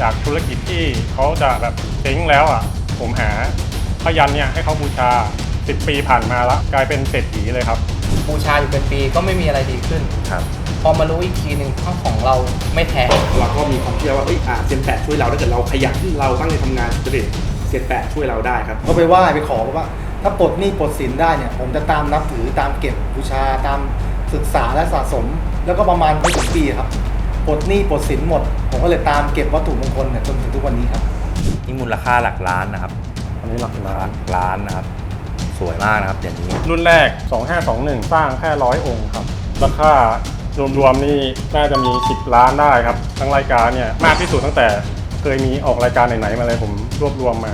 จากธุรกิจที่เขาจะแบบเจ๊งแล้วอะ ผมหาพยันเนี่ยให้เขาบูชา 10 ปีผ่านมาแล้วกลายเป็นเศรษฐีเลยครับ บูชาอยู่เป็นปีก็ไม่มีอะไรดีขึ้น ครับ พอมารู้อีกทีหนึ่งข้าของเราไม่แท้เราก็มีความเชื่อว่าเอ้ยอ่าเซียนแปดช่วยเราถ้าเกิดเราขยันเราตั้งใจทำงานสุจริตเซียนแปดช่วยเราได้ครับ ก็ไปไหว้ไปขอบอกว่า ถ้าปลดหนี้ปลดสินได้เนี่ย ผมจะตามนับถือตามเก็บบูชาตามศึกษาและสะสม แล้วก็ประมาณไม่ถึงปีครับ ปลดหนี้ปลดสินหมด ผมก็เลยตามเก็บวัตถุมงคลเนี่ยจนถึงทุกวันนี้ครับ นี่มูลค่าหลักล้านนะครับอันนี้หลักหล้าลันกล้านนะครับ สวยมากนะครับอย่างนี้รุ่นแรก 2521 สร้างแค่ร้อยองค์ครับ ราคารวมๆนี่น่าจะมี 10 ล้านได้ครับ ทั้งรายการเนี่ยมากที่สุดตั้งแต่เคยมีออกรายการไหนๆมาเลยผมรวบรวมมา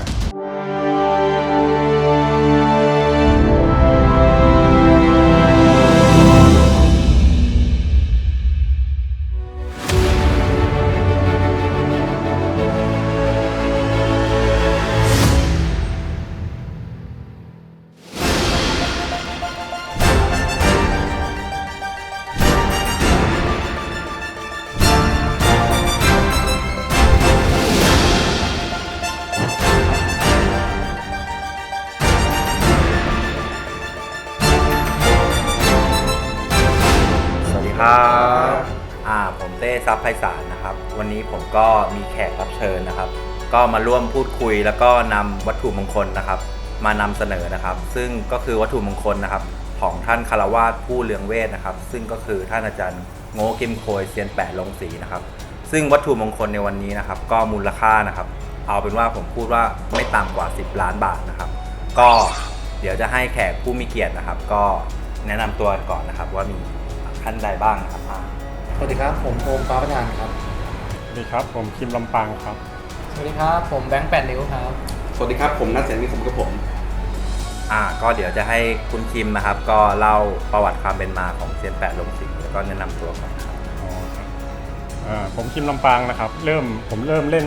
ครับอ่าผมเต้ซับไพศาลนะครับ วันนี้ผมก็มีแขกรับเชิญนะครับ ก็มาร่วมพูดคุยแล้วก็นำวัตถุมงคลนะครับ มานำเสนอนะครับ ซึ่งก็คือวัตถุมงคลนะครับ ของท่านคารวาสผู้เลืองเวทนะครับ ซึ่งก็คือท่านอาจารย์โง่กิมโคยเซียนแปะลงสีนะครับ ซึ่งวัตถุมงคลในวันนี้นะครับ ก็มูลค่านะครับ เอาเป็นว่าผมพูดว่าไม่ต่ำกว่า 10 ล้านบาทนะครับ ก็เดี๋ยวจะให้แขกผู้มีเกียรตินะครับ ก็แนะนำตัวก่อนนะครับว่ามี ท่านใดบ้างนะครับอ่าสวัสดีครับ ผมโอมฟ้าประธานครับ สวัสดีครับ ผมคิมลำปางครับ สวัสดีครับ ผมแบงค์แปดนิ้วครับ สวัสดีครับ ผมนัทเสนมีสมกับผม อ่าก็เดี๋ยวจะให้คุณคิมนะครับ ก็เล่าประวัติความเป็นมาของเซียนแปะลงสิงห์แล้วก็แนะนำตัวก่อนครับอ๋อครับอ่าผมคิมลำปางนะครับ เริ่มผมเริ่มเล่น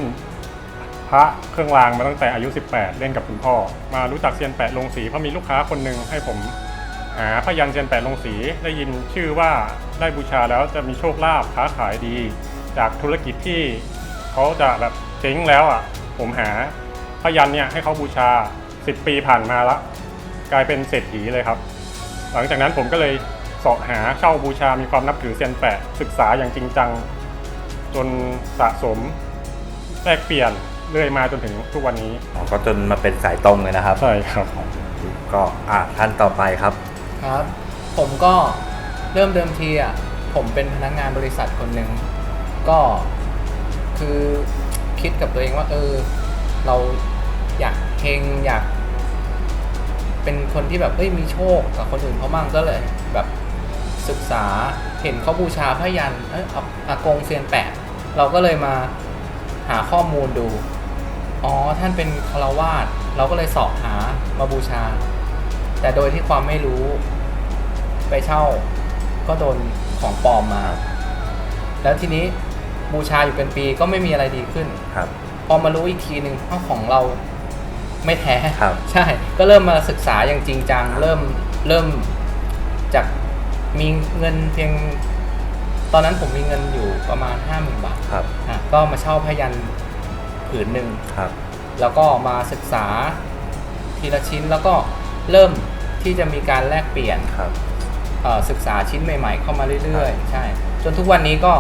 พระเครื่องรางมาตั้งแต่อายุ 18 เล่นกับคุณพ่อ มารู้จักเซียนแปะลงสีเพราะมีลูกค้าคนหนึ่งให้ผม หาพยันเซียนแปะลงสีได้ยินชื่อว่าได้บูชาแล้วจะมีโชคลาภค้าขายดี จากธุรกิจที่เขาจะแบบเจ๊งแล้วอะผมหาพยันเนี่ยให้เขาบูชา 10 ปีผ่านมาแล้วกลายเป็นเศรษฐีเลยครับ หลังจากนั้นผมก็เลยเสาะหาเช่าบูชามีความนับถือเซียนแปะศึกษาอย่างจริงจัง จนสะสมแลกเปลี่ยนเรื่อยมาจนถึงทุกวันนี้ อ๋อก็จนมาเป็นสายตรงเลยนะครับ ใช่ครับ ก็อ่าท่านต่อไปครับ ครับ ผมก็เริ่มเดิมทีอะผมเป็นพนักงานบริษัทคนหนึ่งก็คือคิดกับตัวเองว่า เออ เราอยากเฮงอยาก เป็นคนที่แบบเอ้ยมีโชคกับคนอื่นเขาบ้างก็เลย แบบศึกษาเห็นเขาบูชาพระยันเอยอาอากงเซียนแปะเราก็เลยมาหาข้อมูลดู อ๋อท่านเป็นคารวาสเราก็เลยสอบหามาบูชา แต่โดยที่ความไม่รู้ไปเช่าก็โดนของปลอมมา แล้วทีนี้บูชาอยู่เป็นปีก็ไม่มีอะไรดีขึ้น ครับ พอมารู้อีกทีหนึ่งข้าของเราไม่แท้ครับ ใช่ ก็เริ่มมาศึกษาอย่างจริงจัง เริ่มเริ่มจากมีเงินเพียง ตอนนั้นผมมีเงินอยู่ประมาณห้าหมื่นบาทครับอะก็มาเช่าพยันผืนหนึ่งครับ แล้วก็มาศึกษาทีละชิ้นแล้วก็เริ่ม ที่จะมีการแลกเปลี่ยนครับเอ่อศึกษาชิ้นใหม่ ๆ เข้ามาเรื่อยๆ ใช่ จนทุกวันนี้ก็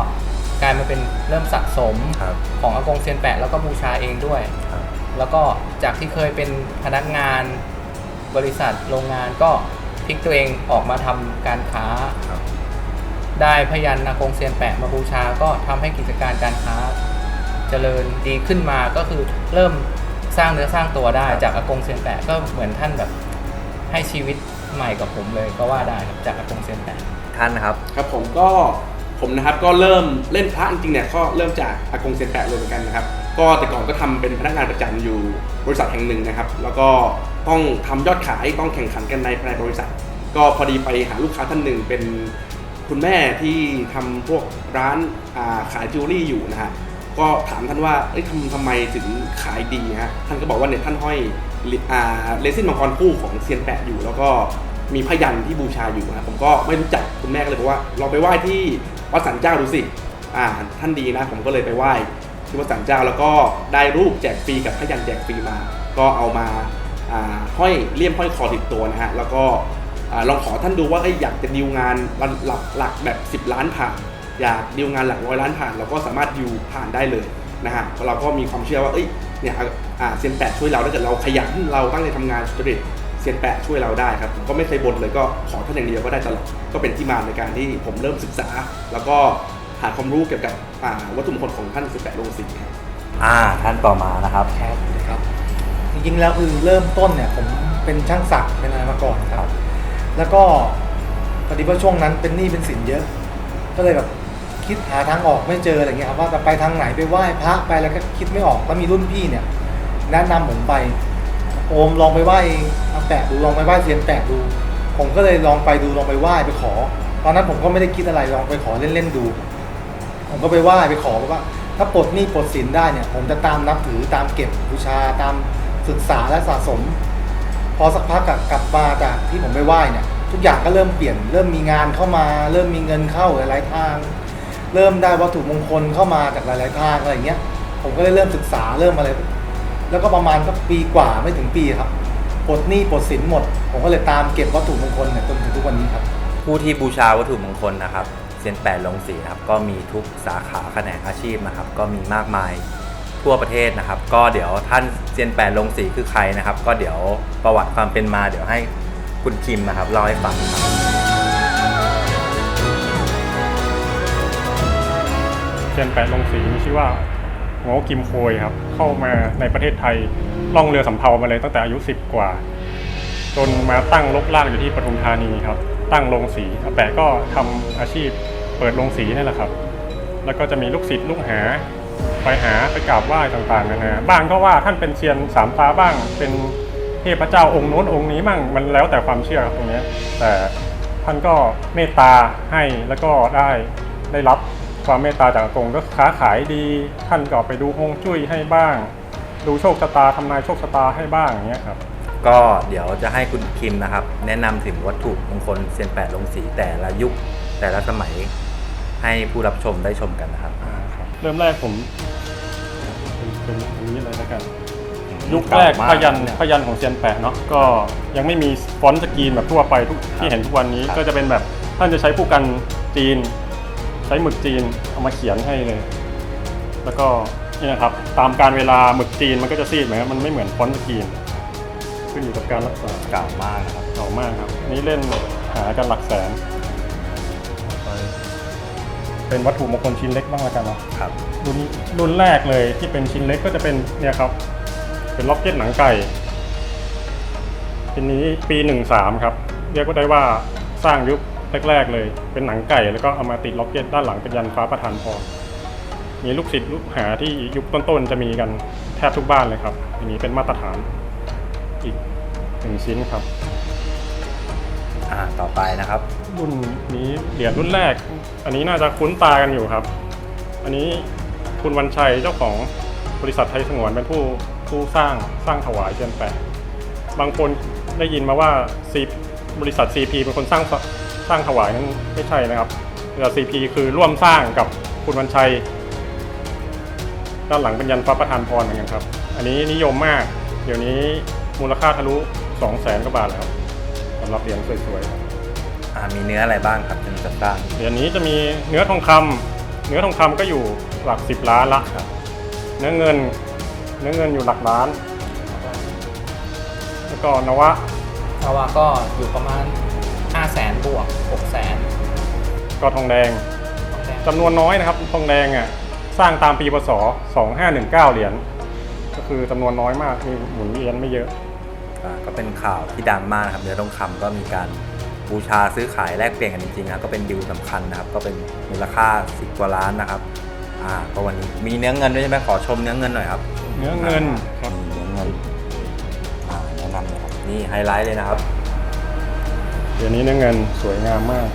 กลายมาเป็นเริ่มสะสมครับของอากงเซียนแปะแล้วก็บูชาเองด้วยครับแล้วก็จากที่เคยเป็นพนักงานบริษัทโรงงานก็พลิกตัวเองออกมาทำการค้าครับได้พยันอากงเซียนแปะมาบูชาก็ทำให้กิจการการค้า เจริญดีขึ้นมาก็คือเริ่มสร้างเนื้อสร้างตัวได้ครับจากอากงเซียนแปะก็เหมือนท่านแบบ ให้ชีวิตใหม่กับผมเลยก็ว่าได้ครับจากอากงเซียนแปะท่านนะครับ ครับผมก็ผมนะครับก็เริ่มเล่นพระจริงๆเนี่ยก็เริ่มจากอากงเซียนแปะเลยเหมือนกันนะครับ ก็แต่ก่อนก็ทำเป็นพนักงานประจำอยู่บริษัทแห่งหนึ่งนะครับ แล้วก็ต้องทำยอดขายต้องแข่งขันกันในภายในบริษัท ก็พอดีไปหาลูกค้าท่านหนึ่งเป็นคุณแม่ที่ทำพวกร้านอ่าขายจิวเวลรี่อยู่นะฮะก็ถามท่านว่าเอ้ยทำทำไมถึงขายดีฮะท่านก็บอกว่าเนี่ยท่านห้อยลิอ่าเลซินมังกรคู่ของเซียนแปะอยู่ แล้วก็มีพยันที่บูชาอยู่นะผมก็ไม่รู้จักคุณแม่ก็เลยบอกว่าลองไปไหว้ที่วัดสันเจ้าดูสิอ่าท่านดีนะ ผมก็เลยไปไหว้ที่วัดสันเจ้าแล้วก็ได้รูปแจกฟรีกับพยันแจกฟรีมา ก็เอามาอ่าห้อยเลี่ยมห้อยคอติดตัวนะฮะแล้วก็ลองขอท่านดูว่าอ้ยอยากจะดีลงานวันหลักหลักแบบ 10 ล้านผ่าน อยากดีลงานหลักร้อยล้านผ่าน เราก็สามารถดิวผ่านได้เลยนะฮะเราะเราก็มีความเชื่อว่าเอ้ย เนี่ยอะอ่าเซียนแปดช่วยเราถ้าเกิดเราขยันเราตั้งใจทำงานสุจริตเซียนแปดช่วยเราได้ครับผมก็ไม่เคยบ่นเลยก็ขอท่านอย่างเดียวก็ได้ตลอดก็เป็นที่มาในการที่ผมเริ่มศึกษา แล้วก็หาความรู้เกี่ยวกับอ่าวัตถุมงคลของท่านสิบแปดโรงสีครับอ่าท่านต่อมานะครับ ครับครับจริงๆแล้วคือเริ่มต้นเนี่ยผมเป็นช่างศักดิ์เป็นอะไรมาก่อนครับ แล้วก็พอดีว่าช่วงนั้นเป็นหนี้เป็นสินเยอะ ก็เลยแบบ คิดหาทางออกไม่เจออะไรเงี้ยครับว่าจะไปทางไหนไปไหว้พระไปแล้วก็คิดไม่ออกแล้วมีรุ่นพี่เนี่ย แนะนำผมไป โอมลองไปไหว้อาแปะดูลองไปไหว้เซียนแปะดู ผมก็เลยลองไปดูลองไปไหว้ไปขอ ตอนนั้นผมก็ไม่ได้คิดอะไรลองไปขอเล่นๆดู ผมก็ไปไหว้ไปขอบอกว่า ถ้าปลดหนี้ปลดสินได้เนี่ย ผมจะตามนับถือตามเก็บบูชาตามศึกษาและสะสม พอสักพักกลับกับมาจากที่ผมไปไหว้เนี่ยทุกอย่างก็เริ่มเปลี่ยน เริ่มมีงานเข้ามา เริ่มมีเงินเข้าหลายทาง เริ่มได้วัตถุมงคลเข้ามาจากหลาย ๆ ทางอะไรอย่างเงี้ย ผมก็เลยเริ่มศึกษาเริ่มอะไร แล้วก็ประมาณสักปีกว่าไม่ถึงปีครับปลดหนี้ปลดสินหมด ผมก็เลยตามเก็บวัตถุมงคลเนี่ยจนถึงทุกวันนี้ครับ ผู้ที่บูชาวัตถุมงคลนะครับเซียนแปดลงสีนะครับก็มีทุกสาขาแขนงอาชีพนะครับ ก็มีมากมายทั่วประเทศนะครับ ก็เดี๋ยวท่านเซียนแปดลงสีคือใครนะครับ ก็เดี๋ยวประวัติความเป็นมา เดี๋ยวให้คุณคิมนะครับเล่าให้ฟังครับ ซียนแปดลงสีมีชื่อว่าโง่กิมโคยครับ เข้ามาในประเทศไทยล่องเรือสำเภามาเลยตั้งแต่อายุ 10 กว่า จนมาตั้งลกลากอยู่ที่ปทุมธานีครับ ตั้งโรงสีอาแปะก็ทำอาชีพเปิดโรงสีนี่แหละครับ แล้วก็จะมีลูกศิษย์ลูกหา ไปหาไปกราบไหว้ต่างๆนานาบ้างก็ว่าท่านเป็นเซียนสามฟ้าบ้าง เป็นเทพเจ้าองค์โน้นองค์นี้มั่งมันแล้วแต่ความเชื่อครับตรงนี้แต่ท่านก็เมตตาให้แล้วก็ได้ได้รับ ความเมตตาจากอากงก็ค้าขายดี ท่านก็ไปดูฮวงจุ้ยให้บ้าง ดูโชคชะตาทำนายโชคชะตาให้บ้างอย่างเงี้ยครับก็เดี๋ยวจะให้คุณคิมนะครับ แนะนำถึงวัตถุมงคลเซียนแปดลงสีแต่ละยุคแต่ละสมัย ให้ผู้รับชมได้ชมกันนะครับเริ่มแรกผมเป็นเป็นอันนี้เลยแล้วกัน ยุคแรกเก่ามากพยันเนี่ยพยันของเซียนแปะเนาะก็ยังไม่มีฟอนต์สกรีนแบบทั่วไปทุกที่เห็นทุกวันนี้ครับ ก็จะเป็นแบบท่านจะใช้ผู้กันจีน ใช้หมึกจีนเอามาเขียนให้เลย แล้วก็นี่นะครับ ตามการเวลาหมึกจีนมันก็จะซีดเหมือนกันมันไม่เหมือนฟอนต์สกรีนขึ้นอยู่กับการรักษาเก่ามากนะครับเก่ามากครับอันนี้เล่นหากันหลักแสนต่อไปเป็นวัตถุมงคลชิ้นเล็กบ้างละกันเนาะครับ รุ่นรุ่นแรกเลยที่เป็นชิ้นเล็กก็จะเป็นเนี่ยครับ เป็นล็อกเก็ตหนังไก่ชิ้นนี้ปีหนึ่งสามครับ เรียกว่าได้ว่าสร้างยุค แรกๆเลย เป็นหนังไก่แล้วก็เอามาติดล็อกเก็ตด้านหลังเป็นยันฟ้าประทานพรมีลูกศิษย์ลูกหาที่ยุคต้นๆจะมีกันแทบทุกบ้านเลยครับอันนี้เป็นมาตรฐานอีกหนึ่งชิ้นครับ อ่าต่อไปนะครับ รุ่นนี้เหรียญรุ่นแรก อันนี้น่าจะคุ้นตากันอยู่ครับ อันนี้คุณวันชัยเจ้าของบริษัทไทยสงวนเป็นผู้ผู้สร้างสร้างถวายเชียนแปะบางคนได้ยินมาว่าซีบริษัท CP เป็นคนสร้าง สสร้างถวายนั้นไม่ใช่นะครับบริษัท CP คือร่วมสร้างกับคุณวันชัย ด้านหลังเป็นยันฟ้าประทานพรเหมือนกันครับ อันนี้นิยมมาก เดี๋ยวนี้มูลค่าทะลุ2 0 0แสนกว่าบาทแล้วครับสำหรับเหรียญสวยๆครับอ่ามีเนื้ออะไรบ้างครับจนจะสร้างเหรียญนี้จะมีเนื้อทองคำเนื้อทองคำก็อยู่หลักสิบล้านละเนื้อเงิน เนื้อเงินอยู่หลักล้าน แล้วก็นวะเพราะว่าก็อยู่ประมาณ5 0 0 แสนบวก6 0แสนก็ทองแดงจำนวนน้อยนะครับทองแดงอะสร้างตามปีพศ 2519 เหรียญก็คือจำนวนน้อยมากมีหมุนเวียนไม่เยอะอ่าก็เป็นข่าวที่ดังมากนะครับเนื้อทองคำก็มีการบูชาซื้อขายแลกเปลี่ยนกันจริงๆนะครับก็เป็นดิวสำคัญนะครับ ก็เป็นมูลค่าสิบกว่าล้านนะครับอ่าก็วันนี้มีเนื้อเงินด้วยใช่ไหมขอชมเนื้อเงินหน่อยครับเนื้อเงินครับ มีเนื้อเงินอ่าแนะนำเลยครับนี่ไฮไลท์เลยนะครับ เหรียญนี้เนื้อเงินสวยงามมาก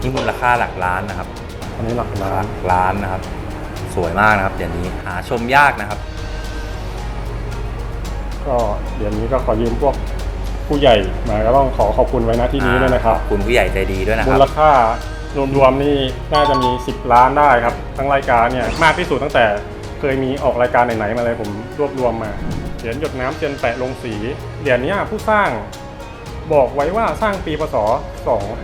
นี่มูลค่าหลักล้านนะครับอันนี้หลักหล้านลักล้านนะครับ สวยมากนะครับเดี๋ยวนี้หาชมยากนะครับ ก็เหรียญนี้ก็ขอยืมพวกผู้ใหญ่มาก็ต้องขอขอบคุณไว้นะที่นี้ด้วยนะครับ ขอบคุณผู้ใหญ่ใจดีด้วยนะคมูรับ ลค่ารวมๆนี่น่าจะมี 10 ล้านได้ครับ ทั้งรายการเนี่ยมากที่สุดตั้งแต่เคยมีออกรายการไหนๆมาเลยผมรวบรวมมาเหรียญหยดน้ำเจียนแปะลงสีเหรียญเนี้ยผู้สร้าง บอกไว้ว่าสร้างปีพศ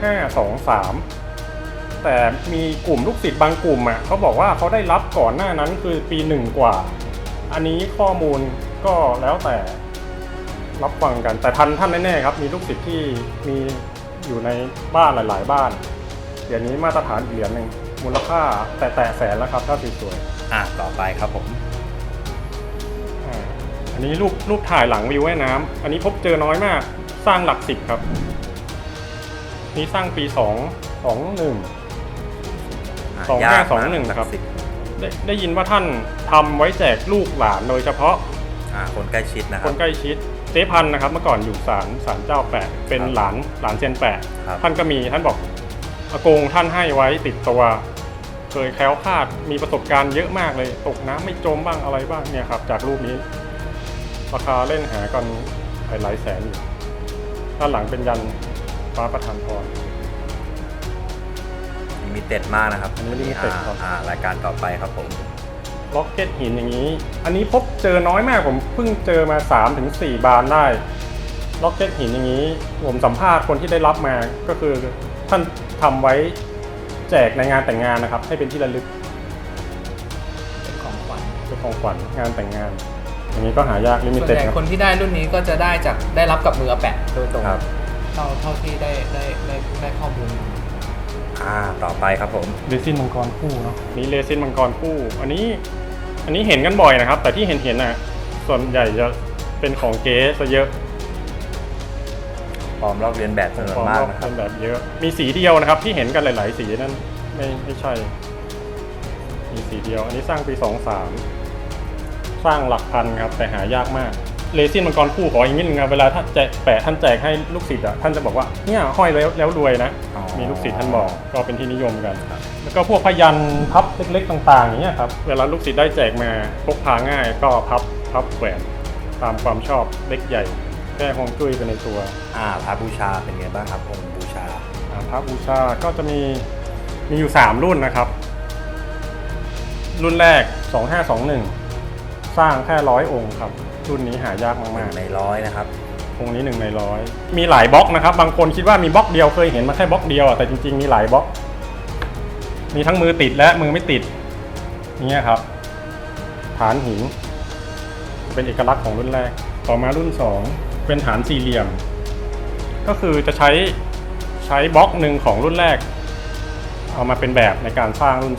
2523 แต่มีกลุ่มลูกศิษย์บางกลุ่มอะเขาบอกว่าเขาได้รับก่อนหน้านั้นคือปีหนึ่งกว่า อันนี้ข้อมูลก็แล้วแต่รับฟังกันแต่ทันท่านแน่ๆครับ มีลูกศิษย์ที่มีอยู่ในบ้านหลาย ๆ บ้านเหรียญนี้มาตรฐานอีกเหรียญหนึ่งมูลค่าแต่แต่แสนแล้วครับถ้าสวยอ่าต่อไปครับผม ๆอ่าอันนี้รูปรูปถ่ายหลังวิวแม่น้ำอันนี้พบเจอน้อยมาก สร้างหลักสิบครับ นี่สร้างปีสองสองหนึ่งสองห้าสองหนึ่งครับ สิบได้ได้ยินว่าท่านทำไว้แจกลูกหลานโดยเฉพาะอ่าคนใกล้ชิดนะคครับ นใกล้ชิดเจ๊พันธุ์นะครับ เมื่อก่อนอยู่ศาลศาลเจ้าแปะเป็นครับหลานหลานเซียนแปะครับ ท่านก็มีท่านบอกอากงท่านให้ไว้ติดตัว เคยแคล้วคลาดมีประสบการณ์เยอะมากเลย ตกน้ำไม่จมบ้างอะไรบ้างเนี่ยครับ จากรูปนี้ ราคาเล่นหากันหลายแสนอยู่ ด้านหลังเป็นยันฟ้าประทานพร ลิมิเต็ดมากนะครับอันนี้ limited อ่าครับ อ่ารายการต่อไปครับผม ล็อกเก็ตหินอย่างนี้ อันนี้พบเจอน้อยมากผมเพิ่งเจอมา3-4ถึง4บานได้ ล็อกเก็ตหินอย่างนี้ ผมสัมภาษณ์คนที่ได้รับมาก็คือท่านทำไว้แจกในงานแต่งงานนะครับ ให้เป็นที่ระลึกเป็นของขวัญเป็นของขวัญงานแต่งงาน อย่างนี้ก็หายากลิมิส่วนเต็ดใหญ่ครับ คนที่ได้รุ่นนี้ก็จะได้จากได้รับกับมืออาแปะโดยตรงครับ เท่าเท่าที่ได้ได้ได้ได้ข้อมูลมาอ่าต่อไปครับผม เรซินมังกรคู่เนาะนี่เรซินมังกรคู่ อันนี้อันนี้เห็นกันบ่อยนะครับ แต่ที่เห็นเห็นๆน่ะส่วนใหญ่จะเป็นของเก๊ซะเยอะพร้อมลอกเรียนแบบจำนวนมากนะครัเป็บ นแบบเยอะ มีสีเดียวนะครับ ที่เห็นกันหลาย ๆ สีนั่นไม่ไม่ใช่ มีสีเดียว อันนี้สร้างปีสองสาม สร้างหลักพันครับแต่หายากมากเลซินมังกรคู่ขออีกนิดนึงนะเวลาท่านแจกแปะท่านแจกให้ลูกศิษย์อะท่านจะบอกว่าเนี่ยห้อยแล้วแล้วรวยนะ อ๋อ มีลูกศิษย์ท่านบอกก็เป็นที่นิยมกันครับแล้วก็พวกพยันพับเล็กๆต่างๆอย่างเงี้ยครับเวลาลูกศิษย์ได้แจกมาพกพาง่ายก็พับพับแขวนตามความชอบเล็กใหญ่แก้ฮวงจุ้ยไปในตัวอ่าพระบูชาเป็นไงบ้างครับองค์บูชา อ่าพระบูชาก็จะมีมีอยู่ 3 รุ่นนะครับ รุ่นแรก 2521 สร้างแค่ร้อยองค์ครับ รุ่นนี้หายากหมานึ่กงในร้อยนะครับๆองค์นี้หนึ่งในร้อยมีหลายบล็อกนะครับ บางคนคิดว่ามีบล็อกเดียวเคยเห็นมาแค่บล็อกเดียวอะแต่จริงๆ มีหลายบล็อก มีทั้งมือติดและมือไม่ติดเนี่ยครับ ฐานหิน เป็นเอกลักษณ์ของรุ่นแรก ต่อมารุ่น 2 เป็นฐานสี่เหลี่ยม ก็คือจะใช้ใช้บล็อกหนึ่งของรุ่นแรก เอามาเป็นแบบในการสร้างรุ่น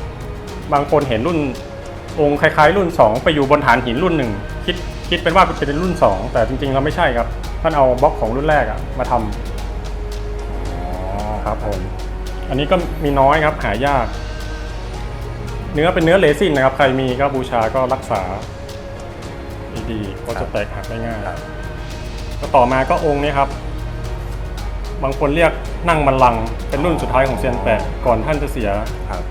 2 บางคนเห็นรุ่น องค์คล้ายๆรุ่น 2 ไปอยู่บนฐานหินรุ่นหนึ่งคิดคิดเป็นว่าเป็นรุ่น 2 แต่จริงๆเราไม่ใช่ครับ ท่านเอาบล็อกของรุ่นแรกอะมาทำอ๋อครับผม อันนี้ก็มีน้อยครับหายาก เนื้อเป็นเนื้อเลซินนะครับ ใครมีก็บูชาก็รักษา ดีๆก็จะแตกหักได้ง่ายครับก็ต่อมาก็องค์นี้ครับ บางคนเรียกนั่งบัลลังก์เป็นรุ่นสุดท้ายของเซียนแปะก่อนท่านจะเสียครับ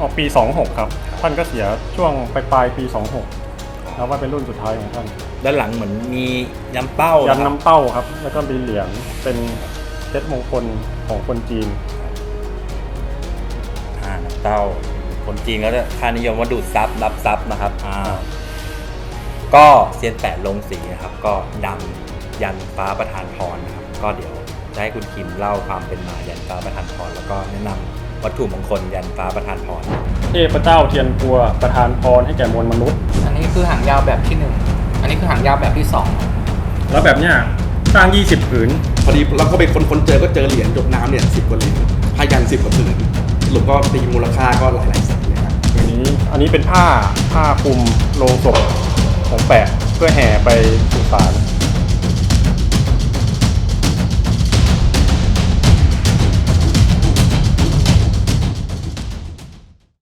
ออกปี 26 ครับ ท่านก็เสียช่วงปลายปลายๆปี 26แล้วว่าเป็นรุ่นสุดท้ายของท่าน ด้านหลังเหมือนมียำเป้ายัยันน้ำเต้าครับ แล้วก็มีเหรียญเป็นเพชรมงคลของคนจีน อ่าน้ำเต้า คนจีนก็จะค่านิยมว่าดูดซับรับซับนะครับอ่าก็เซียนแปะลงสีนะครับ ก็นำยันฟ้าประธานพรนะครับ ก็เดี๋ยวจะให้คุณคิมเล่าความเป็นมายันฟ้าประธานพรแล้วก็แนะนำ วัตถุมงคลยันฟ้าประธานพร เทพเจ้าเทียนกัวประทานพรให้แก่มวลมนุษย์ อันนี้คือหางยาวแบบที่หนึ่ง อันนี้คือหางยาวแบบที่สองแล้วแบบเนี้ยสร้าง 20 ผืน พอดีเราก็ไปค้นค้นเจอก็เจอเหรียญหยดน้ำเนี่ยสิบกว่าเหรียญพายันสิบกว่าผืนสรุปก็ตีมูลค่าก็หลายหลายๆแสนเลยครับ อันนี้อันนี้เป็นผ้าผ้าคลุมโลงศพของแปะเพื่อแห่ไปสุสาน